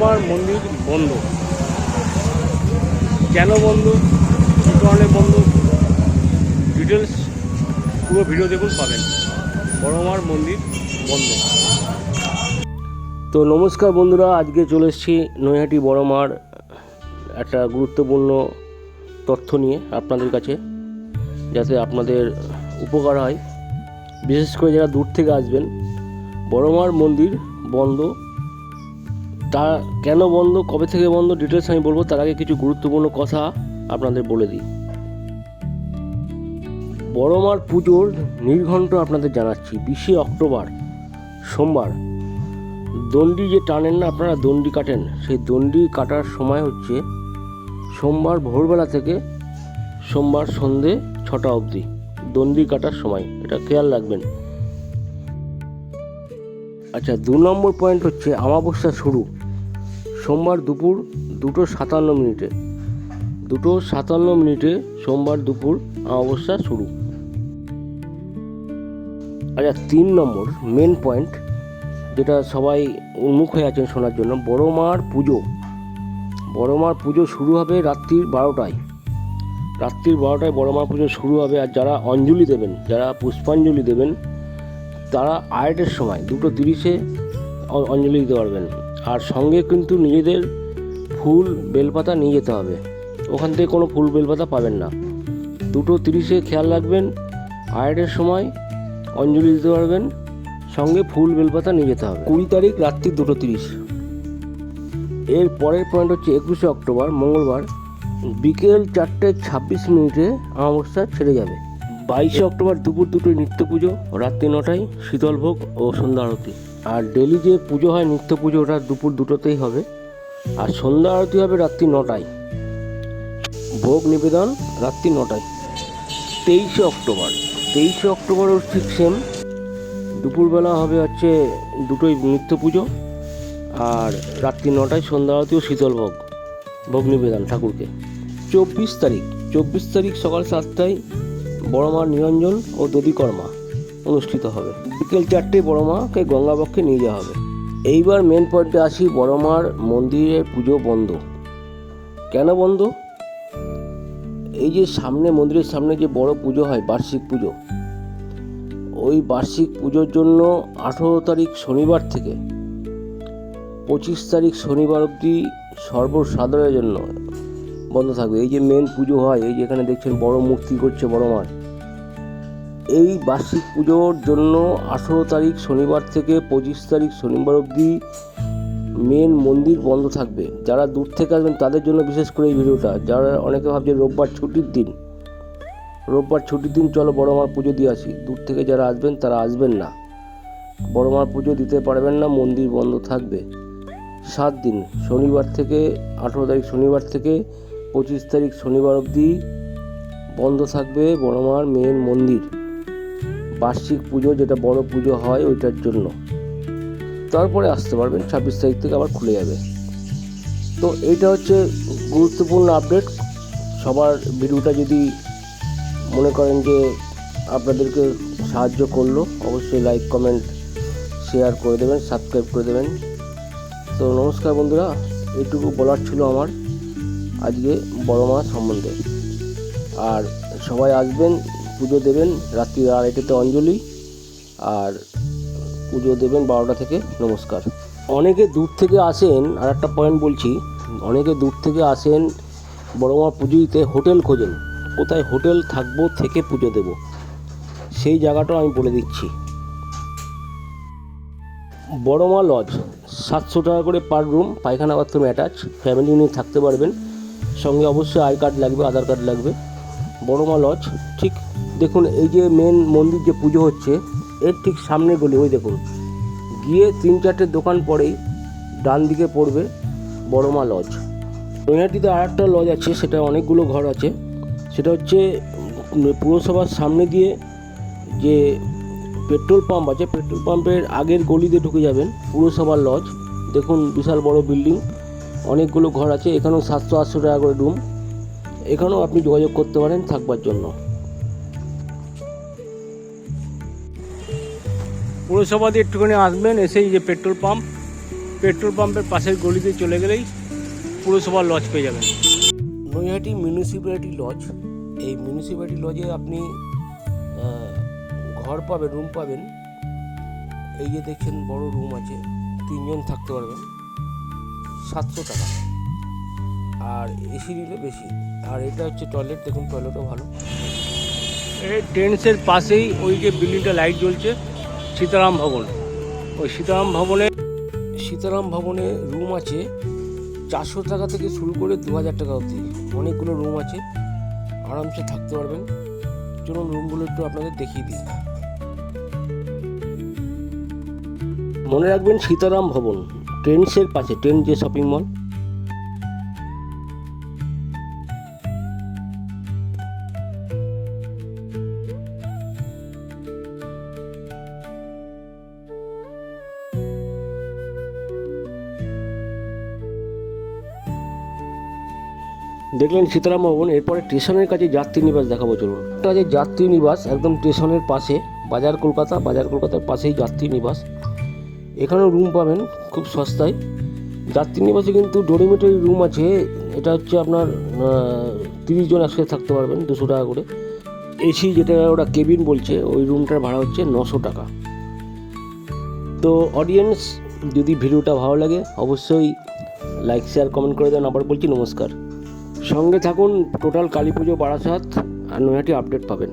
বড়মার মন্দির বন্ধ। কেন বন্ধ? কী কারণে বন্ধ? ডিটেলস পুরো ভিডিও দেখুন, পাবেন। বড়মার মন্দির বন্ধ। তো নমস্কার বন্ধুরা, আজকে চলে এসেছি নৈহাটি বড়মার একটা গুরুত্বপূর্ণ তথ্য নিয়ে আপনাদের কাছে, যাতে আপনাদের উপকার হয়। বিশেষ করে যারা দূর থেকে আসবেন, বড়মার মন্দির বন্ধ তা কেন বন্ধ? কবে থেকে বন্ধ? ডিটেলস আমি বলব। তার আগে কিছু গুরুত্বপূর্ণ কথা আপনাদের বলে দিই। বড়মার পুজোর নির্ঘণ্ট আপনাদের জানাচ্ছি। বিশে অক্টোবর, সোমবার। দণ্ডি যে টানেন না, আপনারা দণ্ডি কাটেন। সেই দণ্ডি কাটার সময় হচ্ছে সোমবার ভোরবেলা থেকে সোমবার সন্ধে ছটা অবধি। দণ্ডি কাটার সময়। এটা খেয়াল রাখবেন। আচ্ছা দু নম্বর পয়েন্ট হচ্ছে আমাবস্যা শুরু। সোমবার দুপুর দুটো সাতান্ন মিনিটে। দুটো সাতান্ন মিনিটে সোমবার দুপুর অমাবস্যা শুরু। আচ্ছা তিন নম্বর মেন পয়েন্ট যেটা সবাই উন্মুখ হয়ে আছেন শোনার জন্য, বড় মার পুজো। বড় মার পুজো শুরু হবে রাত্রির বারোটায়। রাত্রির বারোটায় বড় মার পুজো শুরু হবে আর যারা অঞ্জলি দেবেন, যারা পুষ্পাঞ্জলি দেবেন, তারা আড়াইটের সময়, দুটো তিরিশে অঞ্জলি দিতে পারবেন। আর সঙ্গে কিন্তু নিজেদের ফুল বেলপাতা নিয়ে যেতে হবে। ওখান থেকে কোনো ফুল বেলপাতা পাবেন না। দুটো তিরিশে খেয়াল রাখবেন আড়াইটের সময় অঞ্জলি দিতে পারবেন সঙ্গে ফুল বেলপাতা নিয়ে যেতে হবে। কুড়ি তারিখ রাত্রি দুটো তিরিশ। এর পরের পয়েন্ট হচ্ছে একুশে অক্টোবর মঙ্গলবার বিকেল চারটে ছাব্বিশ মিনিটে অমাবস্যা ছেড়ে যাবে। বাইশে অক্টোবর দুপুর দুটোয় নিত্য পুজো, রাত্রি নটায় শীতলভোগ ও সন্ধ্যা আরতি। আর ডেলি যে পুজো হয়, নিত্য পুজো ওটা দুপুর দুটোতেই হবে। আর সন্ধ্যা আরতি হবে রাত্রি নটায়। ভোগ নিবেদন রাত্রি নটায়। তেইশে অক্টোবর। তেইশে অক্টোবরও ঠিক সেম দুপুরবেলা হবে হচ্ছে দুটোই নিত্য পুজো। আর রাত্রি নটায় সন্ধ্যা আরতি ও শীতল ভোগ। ভোগ নিবেদন ঠাকুরকে। চব্বিশ তারিখ। চব্বিশ তারিখ সকাল সাতটায় বড়মার নিরঞ্জন ও দধিকর্মা অনুষ্ঠিত হবে। বিকেল চারটে বড়মাকে গঙ্গাবক্ষে নিয়ে যাওয়া হবে। এইবার মেন পয়েন্টে আসি বড়মার মন্দিরের পুজো বন্ধ। কেন বন্ধ? এই যে সামনে, মন্দিরের সামনে যে বড় পুজো হয়, বার্ষিক পুজো, ওই বার্ষিক পুজোর জন্য আঠেরো তারিখ শনিবার থেকে পঁচিশ তারিখ শনিবার অবধি সর্বসাধারণের জন্য বন্ধ থাকবে। এই যে মেন পুজো হয়, এই যে এখানে দেখছেন বড় মূর্তি করছে বড় মাঠ। এই বার্ষিক পুজোর জন্য আঠেরো তারিখ শনিবার থেকে পঁচিশ তারিখ শনিবার অবধি মেন মন্দির বন্ধ থাকবে। যারা দূর থেকে আসবেন, তাদের জন্য বিশেষ করে এই ভিডিওটা। যারা অনেকে ভাবছে রোববার ছুটির দিন। রোববার ছুটির দিন চলো বড় মার পুজো দিয়ে আসি। দূর থেকে যারা আসবেন, তারা আসবেন না। বড় মার পুজো দিতে পারবেন না, মন্দির বন্ধ থাকবে। সাত দিন, শনিবার থেকে, আঠেরো তারিখ শনিবার থেকে পঁচিশ তারিখ শনিবার অবধি বন্ধ থাকবে বড়মার মেন মন্দির। বার্ষিক পুজো, যেটা বড় পুজো হয়, ওইটার জন্য। তারপরে আসতে পারবেন, ছাব্বিশ তারিখ থেকে আবার খুলে যাবে। তো এইটা হচ্ছে গুরুত্বপূর্ণ আপডেট সবার ভিডিওটা যদি মনে করেন যে আপনাদেরকে সাহায্য করল, অবশ্যই লাইক কমেন্ট শেয়ার করে দেবেন সাবস্ক্রাইব করে দেবেন। তো নমস্কার বন্ধুরা, এইটুকু বলার ছিল আমার। আজকে বড় মা সম্বন্ধে। আর সবাই আসবেন, পুজো দেবেন, রাত্রি আড়াইটাতে অঞ্জলি, আর পুজো দেবেন বারোটা থেকে নমস্কার। অনেকে দূর থেকে আসেন, আর একটা পয়েন্ট বলছি, অনেকে দূর থেকে আসেন, বড় মা পুজো দিতে হোটেল খোঁজেন, কোথায় হোটেল থাকব থেকে পুজো দেব। সেই জায়গাটাও আমি বলে দিচ্ছি। বড়মা লজ সাতশো টাকা করে পার রুম পায়খানা বাথরুম অ্যাটাচ ফ্যামিলি নিয়ে থাকতে পারবেন। সঙ্গে অবশ্যই আই কার্ড লাগবে, আধার কার্ড লাগবে। বড়মা লজ, ঠিক দেখুন এই যে মেন মন্দির যে পুজো হচ্ছে, এর ঠিক সামনে গলি, ওই দেখুন। গিয়ে তিন চারটে দোকান পরেই ডান দিকে পড়বে বড়মা লজ। নৈহাটিতে আর একটা লজ আছে, সেটা অনেকগুলো ঘর আছে। সেটা হচ্ছে পুরসভার সামনে দিয়ে যে পেট্রোল পাম্প আছে, পেট্রোল পাম্পের আগের গলিতে ঢুকে যাবেন পুরসভার লজ। দেখুন বিশাল বড় বিল্ডিং। অনেকগুলো ঘর আছে এখানেও সাতশো আটশো টাকা করে রুম এখানেও আপনি যোগাযোগ করতে পারেন থাকবার জন্য। পুরসভা দিয়ে একটুখানি আসবেন এসেই যে পেট্রোল পাম্প পেট্রোল পাম্পের পাশের গলিতে চলে গেলেই পুরসভার লজ পেয়ে যাবেন। নৈহাটি মিউনিসিপ্যালিটি লজ এই মিউনিসিপ্যালিটি লজে আপনি ঘর পাবেন রুম পাবেন। এই যে দেখছেন বড় রুম আছে তিনজন থাকতে পারবেন। সাতশো টাকা। আর এসি নিলে বেশি। আর এটা হচ্ছে টয়লেট দেখুন টয়লেটও ভালো। ট্রেন্সের পাশেই ওই যে বিল্ডিংটা লাইট জ্বলছে, সীতারাম ভবন। ওই সীতারাম ভবনে সীতারাম ভবনে রুম আছে চারশো টাকা থেকে শুরু করে দু হাজার টাকা অবধি। অনেকগুলো রুম আছে। আরামসে থাকতে পারবেন। চলুন রুমগুলো একটু আপনাদের দেখিয়ে দিই। মনে রাখবেন সীতারাম ভবন। ট্রেন্ডসের পাশে, ট্রেন্ড যে শপিং মল দেখলেন সীতারাম ভবন, এরপরে স্টেশনের কাছে যাত্রী নিবাস দেখাবো, চলুন। যে যাত্রী নিবাস, একদম স্টেশনের পাশে, বাজার কলকাতা, বাজার কলকাতার পাশেই যাত্রী নিবাস। এখানেও রুম পাবেন, খুব সস্তায়। যাত্রী নিবাসে কিন্তু ডোরিমেটরি রুম আছে, এটা হচ্ছে আপনার তিরিশ জন একসাথে থাকতে পারবেন, দুশো টাকা করে। এসি যেটা ওরা কেবিন বলছে, ওই রুমটার ভাড়া হচ্ছে নশো টাকা। তো অডিয়েন্স যদি ভিডিওটা ভালো লাগে, অবশ্যই লাইক শেয়ার কমেন্ট করে দেন আবার বলছি নমস্কার। সঙ্গে থাকুন টোটাল কালী পুজো বারাসাত আর নৈহাটি আপডেট পাবেন।